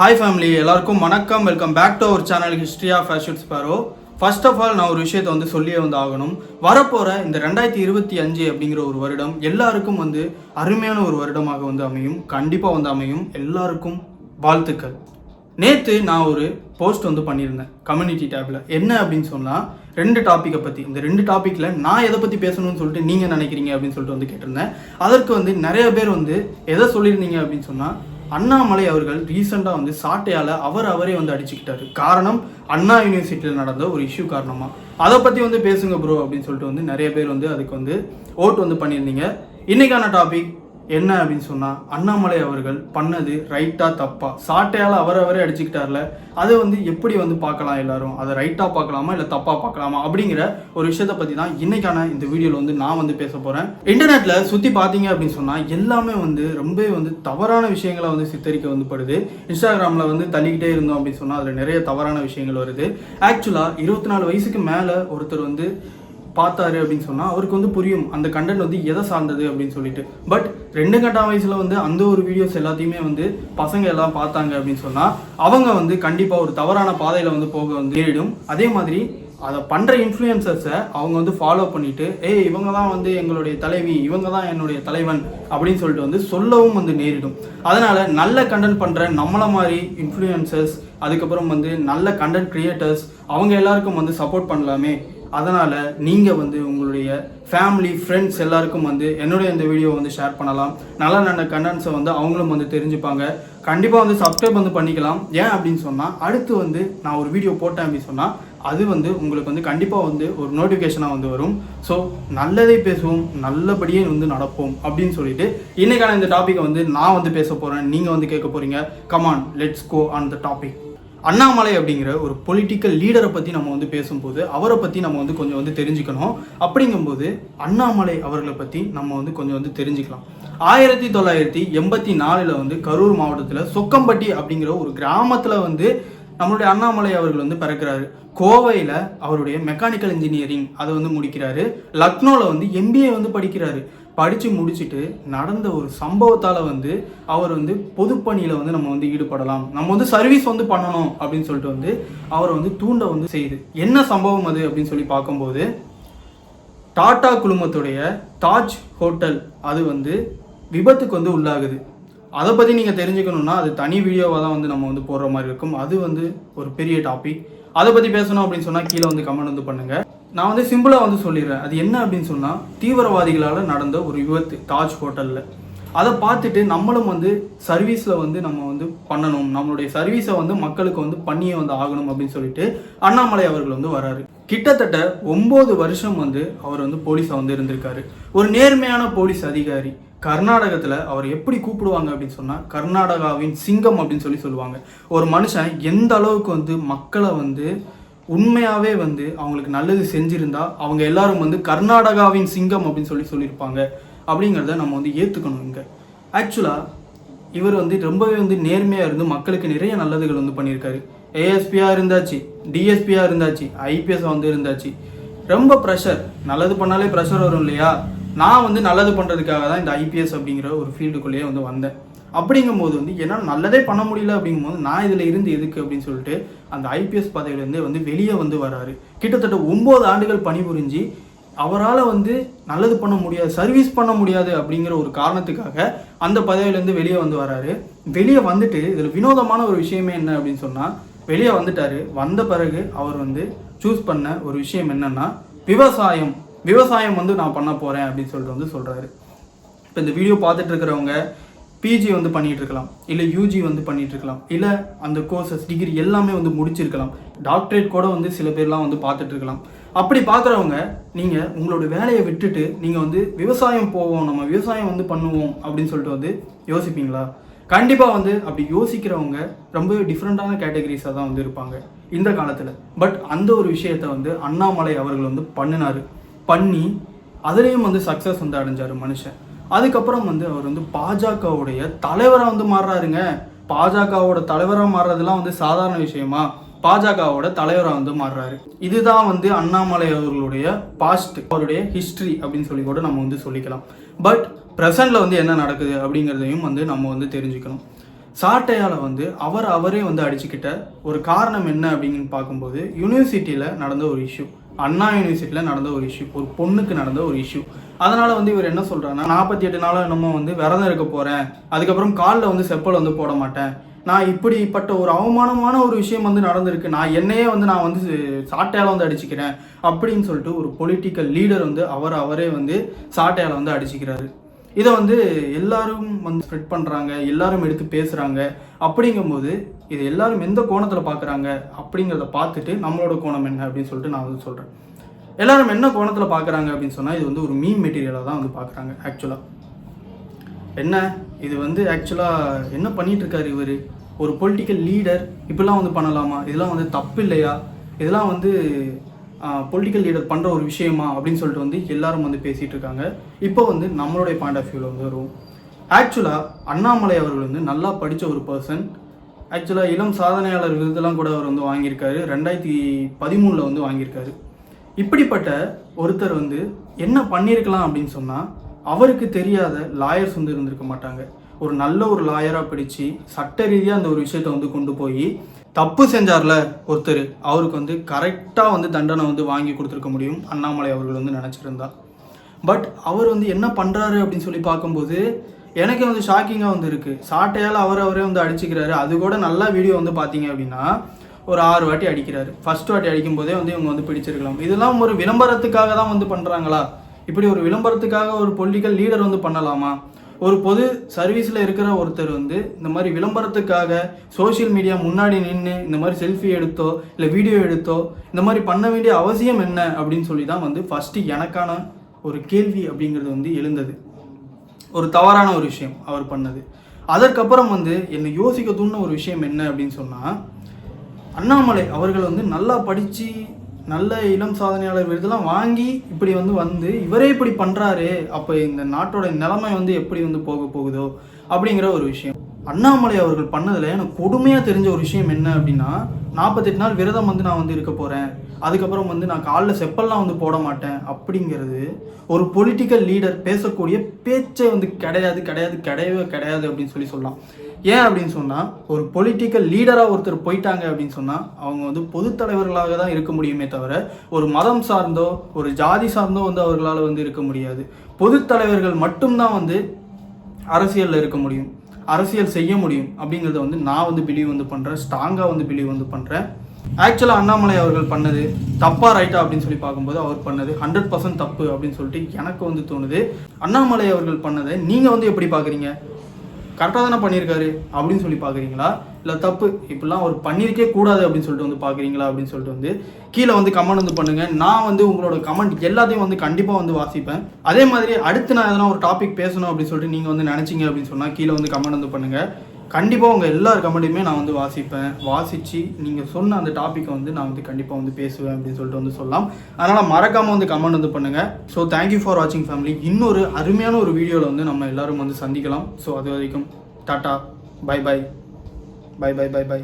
Hi family எல்லாருக்கும் வணக்கம். Welcome back to our channel history of fashion sparrow first of all நான் ஒரு விஷயத்தை வந்து சொல்லியே வந்து ஆகணும். வரப்போகிற இந்த ரெண்டாயிரத்தி இருபத்தி அஞ்சு அப்படிங்கிற ஒரு வருடம் எல்லாருக்கும் வந்து அருமையான ஒரு வருடமாக வந்து அமையும். கண்டிப்பாக வந்து அமையும். எல்லாருக்கும் வாழ்த்துக்கள். நேற்று நான் ஒரு போஸ்ட் வந்து பண்ணியிருந்தேன். கம்யூனிட்டி டேப்பில் என்ன அப்படின்னு சொன்னால் ரெண்டு டாப்பிக்கை பற்றி இந்த ரெண்டு டாப்பிக்கில் நான் எதை பற்றி பேசணும்னு சொல்லிட்டு நீங்கள் நினைக்கிறீங்க அப்படின்னு சொல்லிட்டு வந்து கேட்டிருந்தேன். அதற்கு வந்து நிறைய பேர் வந்து எதை சொல்லியிருந்தீங்க அப்படின்னு சொன்னால் அண்ணாமலை அவர்கள் ரீசெண்டாக வந்து சாட்டையால் அவர் அவரே வந்து அடிச்சுக்கிட்டாரு. காரணம் அண்ணா யூனிவர்சிட்டியில் நடந்த ஒரு இஷ்யூ காரணமாக அதை பற்றி வந்து பேசுங்க ப்ரோ அப்படின்னு சொல்லிட்டு வந்து நிறைய பேர் வந்து அதுக்கு வந்து ஓட் வந்து பண்ணியிருந்தீங்க. இன்னைக்கான டாபிக் என்ன அப்படின்னு சொன்னா அண்ணாமலை அவர்கள் பண்ணது ரைட்டா தப்பா? சாட்டையால அவரவரே அவரே அடிச்சுக்கிட்டார்ல. அதை வந்து எப்படி வந்து பார்க்கலாம் எல்லாரும்? அதை ரைட்டா பார்க்கலாமா இல்ல தப்பா பார்க்கலாமா? அப்படிங்கிற ஒரு விஷயத்த பத்தி தான் இன்னைக்கான இந்த வீடியோல வந்து நான் வந்து பேச போறேன். இன்டர்நெட்ல சுத்தி பாத்தீங்க அப்படின்னு சொன்னா எல்லாமே வந்து ரொம்ப வந்து தவறான விஷயங்களை வந்து சித்தரிக்க வந்து படுது. இன்ஸ்டாகிராம்ல வந்து தள்ளிக்கிட்டே இருந்தோம் அப்படின்னு சொன்னா அதுல நிறைய தவறான விஷயங்கள் வருது. ஆக்சுவலா இருபத்தி நாலு வயசுக்கு மேல ஒருத்தர் வந்து பார்த்தாரு அப்படின்னு சொன்னால் அவருக்கு வந்து புரியும் அந்த கண்டென்ட் வந்து எதை சார்ந்தது அப்படின்னு சொல்லிட்டு. பட் ரெண்டு கட்டாம் வயசில் வந்து அந்த ஒரு வீடியோஸ் எல்லாத்தையுமே வந்து பசங்க எல்லாம் பார்த்தாங்க அப்படின்னு சொன்னால் அவங்க வந்து கண்டிப்பாக ஒரு தவறான பாதையில் வந்து போக வந்து நேரிடும். அதே மாதிரி அதை பண்ணுற இன்ஃப்ளூயன்சர்ஸை அவங்க வந்து ஃபாலோ பண்ணிவிட்டு ஏய் இவங்க தான் வந்து எங்களுடைய தலைவி இவங்க தான் என்னுடைய தலைவன் அப்படின்னு சொல்லிட்டு வந்து சொல்லவும் வந்து நேரிடும். அதனால் நல்ல கண்டென்ட் பண்ணுற நம்மளை மாதிரி இன்ஃப்ளூயன்சர்ஸ் அதுக்கப்புறம் வந்து நல்ல கண்டென்ட் க்ரியேட்டர்ஸ் அவங்க எல்லாருக்கும் வந்து சப்போர்ட் பண்ணலாமே. அதனால் நீங்கள் வந்து உங்களுடைய ஃபேமிலி ஃப்ரெண்ட்ஸ் எல்லாருக்கும் வந்து என்னுடைய இந்த வீடியோ வந்து ஷேர் பண்ணலாம். நல்ல நல்ல கண்டென்ட்ஸை வந்து அவங்களும் வந்து தெரிஞ்சுப்பாங்க. கண்டிப்பாக வந்து சப்ஸ்கிரைப் வந்து பண்ணிக்கலாம். ஏன் அப்படின்னு சொன்னால் அடுத்து வந்து நான் ஒரு வீடியோ போட்டேன் அப்படின்னு சொன்னால் அது வந்து உங்களுக்கு வந்து கண்டிப்பாக வந்து ஒரு நோட்டிஃபிகேஷனாக வந்து வரும். ஸோ நல்லதே பேசுவோம் நல்லபடியே வந்து நடப்போம் அப்படின்னு சொல்லிட்டு இன்றைக்கான இந்த டாப்பிக்கை வந்து நான் வந்து பேச போகிறேன் நீங்கள் வந்து கேட்க போகிறீங்க come on let's go on the topic Annamalai அப்படிங்கிற ஒரு பொலிட்டிக்கல் லீடரை பற்றி நம்ம வந்து பேசும்போது அவரை பற்றி நம்ம வந்து கொஞ்சம் வந்து தெரிஞ்சுக்கணும். அப்படிங்கும்போது அண்ணாமலை அவர்களை பற்றி நம்ம வந்து கொஞ்சம் வந்து தெரிஞ்சுக்கலாம். ஆயிரத்தி தொள்ளாயிரத்தி எண்பத்தி நாலில் வந்து கரூர் மாவட்டத்தில் சொக்கம்பட்டி அப்படிங்கிற ஒரு கிராமத்தில் வந்து நம்மளுடைய அண்ணாமலை அவர்கள் வந்து பிறக்கிறாரு. கோவையில் அவருடைய மெக்கானிக்கல் இன்ஜினியரிங் அதை வந்து முடிக்கிறாரு. லக்னோவில் வந்து எம்பிஏ வந்து படிக்கிறாரு. படித்து முடிச்சுட்டு நடந்த ஒரு சம்பவத்தால் வந்து அவர் வந்து பொதுப்பணியில் வந்து நம்ம வந்து ஈடுபடலாம். நம்ம வந்து சர்வீஸ் வந்து பண்ணணும் அப்படின்னு சொல்லிட்டு வந்து அவரை வந்து தூண்ட வந்து செய்யுது என்ன சம்பவம் அது அப்படின்னு சொல்லி பார்க்கும்போது டாடா குழுமத்துடைய தாஜ் ஹோட்டல் அது வந்து விபத்துக்கு வந்து உள்ளாகுது. அதை பற்றி நீங்கள் தெரிஞ்சுக்கணுன்னா அது தனி வீடியோவாக தான் வந்து நம்ம வந்து போடுற மாதிரி இருக்கும். அது வந்து ஒரு பெரிய டாபிக் அதை பற்றி பேசணும் அப்படின்னு சொன்னால் கீழே வந்து கமெண்ட் வந்து பண்ணுங்கள் நான் வந்து சிம்பிளாக வந்து சொல்லிடுறேன். அது என்ன அப்படின்னு சொன்னால் தீவிரவாதிகளால் நடந்த ஒரு விபத்து தாஜ் ஹோட்டலில் அதை பார்த்துட்டு நம்மளும் வந்து சர்வீஸில் வந்து நம்ம வந்து பண்ணணும். நம்மளுடைய சர்வீஸை வந்து மக்களுக்கு வந்து பண்ணியே வந்து ஆகணும் அப்படின்னு சொல்லிட்டு அண்ணாமலை அவர்கள் வந்து வராரு. கிட்டத்தட்ட ஒம்பது வருஷம் வந்து அவர் வந்து போலீஸாக வந்து இருந்திருக்காரு. ஒரு நேர்மையான போலீஸ் அதிகாரி. கர்நாடகத்தில் அவர் எப்படி கூப்பிடுவாங்க அப்படின்னு சொன்னால் கர்நாடகாவின் சிங்கம் அப்படின்னு சொல்லி சொல்லுவாங்க. ஒரு மனுஷன் எந்த அளவுக்கு வந்து மக்களை வந்து உண்மையாகவே வந்து அவங்களுக்கு நல்லது செஞ்சுருந்தா அவங்க எல்லாரும் வந்து கர்நாடகாவின் சிங்கம் அப்படின்னு சொல்லி சொல்லியிருப்பாங்க. அப்படிங்கிறத நம்ம வந்து ஏற்றுக்கணும் இங்கே. ஆக்சுவலாக இவர் வந்து ரொம்பவே வந்து நேர்மையாக இருந்து மக்களுக்கு நிறைய நல்லதுகள் வந்து பண்ணியிருக்காரு. ஏஎஸ்பியாக இருந்தாச்சு டிஎஸ்பியாக இருந்தாச்சு ஐபிஎஸ் வந்து இருந்தாச்சு. ரொம்ப ப்ரெஷர் நல்லது பண்ணாலே ப்ரெஷர் வரும் இல்லையா? நான் வந்து நல்லது பண்ணுறதுக்காக தான் இந்த ஐபிஎஸ் அப்படிங்கிற ஒரு ஃபீல்டுக்குள்ளேயே வந்து வந்தேன். அப்படிங்கும்போது வந்து என்னால் நல்லதே பண்ண முடியல அப்படிங்கும்போது நான் இதில் இருந்து எதுக்கு அப்படின்னு சொல்லிட்டு அந்த ஐபிஎஸ் பதவியிலேருந்து வந்து வெளியே வந்து வராரு. கிட்டத்தட்ட ஒம்பது ஆண்டுகள் பணிபுரிஞ்சு அவரால் வந்து நல்லது பண்ண முடியாது சர்வீஸ் பண்ண முடியாது அப்படிங்கிற ஒரு காரணத்துக்காக அந்த பதவியிலேருந்து வெளியே வந்து வராரு. வெளியே வந்துட்டு இதில் வினோதமான ஒரு விஷயமே என்ன அப்படின்னு சொன்னால் வெளியே வந்துட்டார். வந்த பிறகு அவர் வந்து சூஸ் பண்ண ஒரு விஷயம் என்னென்னா விவசாயம். விவசாயம் வந்து நான் பண்ண போகிறேன் அப்படின்னு சொல்லிட்டு வந்து சொல்கிறாரு இப்போ இந்த வீடியோ பார்த்துட்டு இருக்கிறவங்க பிஜி வந்து பண்ணிகிட்ருக்கலாம் இருக்கலாம் இல்லை யூஜி வந்து பண்ணிகிட்டு இருக்கலாம் இல்லை அந்த கோர்சஸ் டிகிரி எல்லாமே வந்து முடிச்சிருக்கலாம். டாக்டரேட் கூட வந்து சில பேர்லாம் வந்து பார்த்துட்டு இருக்கலாம். அப்படி பார்க்குறவங்க நீங்கள் உங்களோட வேலையை விட்டுட்டு நீங்கள் வந்து விவசாயம் போவோம் நம்ம விவசாயம் வந்து பண்ணுவோம் அப்படின்னு சொல்லிட்டு வந்து யோசிப்பீங்களா? கண்டிப்பாக வந்து அப்படி யோசிக்கிறவங்க ரொம்ப டிஃப்ரெண்ட்டான கேட்டகரிஸாக தான் வந்து இருப்பாங்க இந்த காலத்தில். பட் அந்த ஒரு விஷயத்த வந்து அண்ணாமலை அவர்கள் வந்து பண்ணினார். பண்ணி அதுலேயும் வந்து சக்ஸஸ் வந்து அடைஞ்சார் மனுஷன். அதுக்கப்புறம் வந்து அவர் வந்து பாஜகவுடைய தலைவராக வந்து மாறுறாருங்க. பாஜகவோட தலைவராக மாறுறதுலாம் வந்து சாதாரண விஷயமா? பாஜகவோட தலைவராக வந்து மாறுறாரு. இதுதான் வந்து அண்ணாமலை அவர்களுடைய பாஸ்ட் அவருடைய ஹிஸ்ட்ரி அப்படின்னு சொல்லி கூட நம்ம வந்து சொல்லிக்கலாம். பட் ப்ரெசண்டில் வந்து என்ன நடக்குது அப்படிங்கிறதையும் வந்து நம்ம வந்து தெரிஞ்சுக்கணும். சாட்டையால் வந்து அவர் அவரே வந்து அடிச்சுக்கிட்ட ஒரு காரணம் என்ன அப்படின்னு பார்க்கும்போது யூனிவர்சிட்டியில் நடந்த ஒரு இஷ்யூ அண்ணா யூனிவர்சிட்டியில் நடந்த ஒரு இஷ்யூ ஒரு பொண்ணுக்கு நடந்த ஒரு இஷ்யூ அதனால் வந்து இவர் என்ன சொல்கிறாருன்னா நாற்பத்தி எட்டு நாளாக என்னமோ வந்து விரதம் இருக்க போகிறேன் அதுக்கப்புறம் காலில் வந்து செப்பல் வந்து போட மாட்டேன். நான் இப்படிப்பட்ட ஒரு அவமானமான ஒரு விஷயம் வந்து நடந்திருக்கு. நான் என்னையே வந்து நான் வந்து சாட்டையால் வந்து அடிச்சுக்கிறேன் அப்படின்னு சொல்லிட்டு ஒரு பொலிட்டிக்கல் லீடர் வந்து அவர் அவரே வந்து சாட்டையால் வந்து அடிச்சுக்கிறாரு. இதை வந்து எல்லாரும் வந்து ஸ்ப்ரெட் பண்ணுறாங்க எல்லாரும் எடுத்து பேசுகிறாங்க அப்படிங்கும்போது இது எல்லாரும் எந்த கோணத்தில் பார்க்குறாங்க அப்படிங்கிறத பார்த்துட்டு நம்மளோட கோணம் என்ன அப்படின்னு சொல்லிட்டு நான் வந்து சொல்கிறேன் எல்லாரும் என்ன கோணத்தில் பார்க்குறாங்க அப்படின்னு சொன்னால் இது வந்து ஒரு மீன் மெட்டீரியலாக தான் வந்து பார்க்குறாங்க ஆக்சுவலாக என்ன? இது வந்து ஆக்சுவலாக என்ன பண்ணிகிட்ருக்காரு இவர்? ஒரு பொலிட்டிக்கல் லீடர் இப்படிலாம் வந்து பண்ணலாமா? இதெல்லாம் வந்து தப்பு இல்லையா? இதெல்லாம் வந்து பொலிட்டிக்கல் லீடர் பண்ணுற ஒரு விஷயமா அப்படின்னு சொல்லிட்டு வந்து எல்லாரும் வந்து பேசிகிட்டு இருக்காங்க. இப்போ வந்து நம்மளுடைய பாயிண்ட் ஆஃப் வியூவில் வந்து வரும் ஆக்சுவலாக அண்ணாமலை அவர்கள் வந்து நல்லா படித்த ஒரு பர்சன் ஆக்சுவலாக இளம் சாதனையாளர் விருதெல்லாம் கூட அவர் வந்து வாங்கியிருக்காரு. ரெண்டாயிரத்தி பதிமூணில் வந்து வாங்கியிருக்காரு. இப்படிப்பட்ட ஒருத்தர் வந்து என்ன பண்ணியிருக்கலாம் அப்படின்னு சொன்னால் அவருக்கு தெரியாத லாயர்ஸ் வந்து இருந்திருக்க மாட்டாங்க. ஒரு நல்ல ஒரு லாயராக படித்து சட்ட ரீதியாக அந்த ஒரு விஷயத்தை வந்து கொண்டு போய் தப்பு செஞ்சார்ல ஒருத்தர் அவருக்கு வந்து கரெக்டாக வந்து தண்டனை வந்து வாங்கி கொடுத்துருக்க முடியும். அண்ணாமலை அவர்கள் வந்து நினச்சிருந்தா. பட் அவர் வந்து என்ன பண்ணுறாரு அப்படின்னு சொல்லி பார்க்கும்போது எனக்கு வந்து ஷாக்கிங்காக வந்து இருக்குது சாட்டையால் அவர் அவரே வந்து அடிச்சுக்கிறாரு. அது கூட நல்லா வீடியோ வந்து பார்த்தீங்க அப்படின்னா ஒரு ஆறு வாட்டி அடிக்கிறாரு. ஃபர்ஸ்ட் வாட்டி அடிக்கும் போதே வந்து இவங்க வந்து பிடிச்சிருக்கலாம். இதெல்லாம் ஒரு விளம்பரத்துக்காக தான் வந்து பண்ணுறாங்களா இப்படி ஒரு விளம்பரத்துக்காக ஒரு பொலிட்டிக்கல் லீடர் வந்து பண்ணலாமா? ஒரு பொது சர்வீஸில் இருக்கிற ஒருத்தர் வந்து இந்த மாதிரி விளம்பரத்துக்காக சோஷியல் மீடியா முன்னாடி நின்று இந்த மாதிரி செல்ஃபி எடுத்தோ இல்லை வீடியோ எடுத்தோ இந்த மாதிரி பண்ண வேண்டிய அவசியம் என்ன அப்படின்னு சொல்லி தான் வந்து ஃபஸ்ட்டு எனக்கான ஒரு கேள்வி அப்படிங்கிறது வந்து எழுந்தது. ஒரு தவறான ஒரு விஷயம் அவர் பண்ணது. அதற்கப்புறம் வந்து என்னை யோசிக்க தூண்ட ஒரு விஷயம் என்ன அப்படின்னு சொன்னால் அண்ணாமலை அவர்கள் வந்து நல்லா படித்து நல்ல இளம் சாதனையாளர் விருதெல்லாம் வாங்கி இப்படி வந்து வந்து இவரே இப்படி பண்ணுறாரு அப்போ இந்த நாட்டோட நிலைமை வந்து எப்படி வந்து போக போகுதோ அப்படிங்கிற ஒரு விஷயம். அண்ணாமலை அவர்கள் பண்ணதில் எனக்கு கொடுமையாக தெரிஞ்ச ஒரு விஷயம் என்ன அப்படின்னா நாற்பத்தெட்டு நாள் விரதம் வந்து நான் வந்து இருக்க போகிறேன் அதுக்கப்புறம் வந்து நான் காலில் செப்பல்லாம் வந்து போட மாட்டேன் அப்படிங்கிறது ஒரு பொலிட்டிக்கல் லீடர் பேசக்கூடிய பேச்சே வந்து கிடையாது கிடையாது கிடையவே கிடையாது அப்படின்னு சொல்லி சொல்லலாம். ஏன் அப்படின்னு சொன்னால் ஒரு பொலிட்டிக்கல் லீடராக ஒருத்தர் போயிட்டாங்க அப்படின்னு சொன்னால் அவங்க வந்து பொதுத்தலைவர்களாக தான் இருக்க முடியுமே தவிர ஒரு மதம் சார்ந்தோ ஒரு ஜாதி சார்ந்தோ வந்து அவர்களால் வந்து இருக்க முடியாது. பொதுத்தலைவர்கள் மட்டும்தான் வந்து அரசியலில் இருக்க முடியும். அரசியல் செய்ய முடியும் அப்படிங்கிறத வந்து நான் வந்து பிலீவ் வந்து பண்ணுறேன் ஸ்ட்ராங்காக வந்து பிலீவ் வந்து பண்ணுறேன் ஆக்சுவலாக அண்ணாமலை அவர்கள் பண்ணது தப்பா ரைட்டா அப்படின்னு சொல்லி பார்க்கும்போது அவர் பண்ணது ஹண்ட்ரட் பர்சன்ட் தப்பு அப்படின்னு சொல்லிட்டு எனக்கு வந்து தோணுது. அண்ணாமலை அவர்கள் பண்ணதை நீங்கள் வந்து எப்படி பார்க்குறீங்க? கரெக்டாக தானே பண்ணியிருக்காரு அப்படின்னு சொல்லி பார்க்குறீங்களா? இல்லை தப்பு. இப்படிலாம் அவர் பண்ணியிருக்கே கூடாது அப்படின்னு சொல்லிட்டு வந்து பார்க்குறீங்களா அப்படின்னு சொல்லிட்டு வந்து கீழே வந்து கமெண்ட் வந்து பண்ணுங்கள் நான் வந்து உங்களோட கமெண்ட் எல்லாத்தையும் வந்து கண்டிப்பாக வந்து வாசிப்பேன். அதே மாதிரி அடுத்து நான் எதனா ஒரு டாபிக் பேசணும் அப்படின்னு சொல்லிட்டு நீங்கள் வந்து நினச்சிங்க அப்படின்னு சொன்னால் கீழே வந்து கமெண்ட் வந்து பண்ணுங்கள் கண்டிப்பாக உங்கள் எல்லார் கமெண்ட்டையுமே நான் வந்து வாசிப்பேன். வாசித்து நீங்கள் சொன்ன அந்த டாப்பிக்கை வந்து நான் வந்து கண்டிப்பாக வந்து பேசுவேன் அப்படின்னு சொல்லிட்டு வந்து சொல்லலாம். அதனால் மறக்காமல் வந்து கமெண்ட் வந்து பண்ணுங்கள் ஸோ தேங்க்யூ ஃபார் வாட்சிங் ஃபேமிலி இன்னொரு அருமையான ஒரு வீடியோவில் வந்து நம்ம எல்லாரும் வந்து சந்திக்கலாம். ஸோ அது வரைக்கும் tata bye bye bye bye bye bye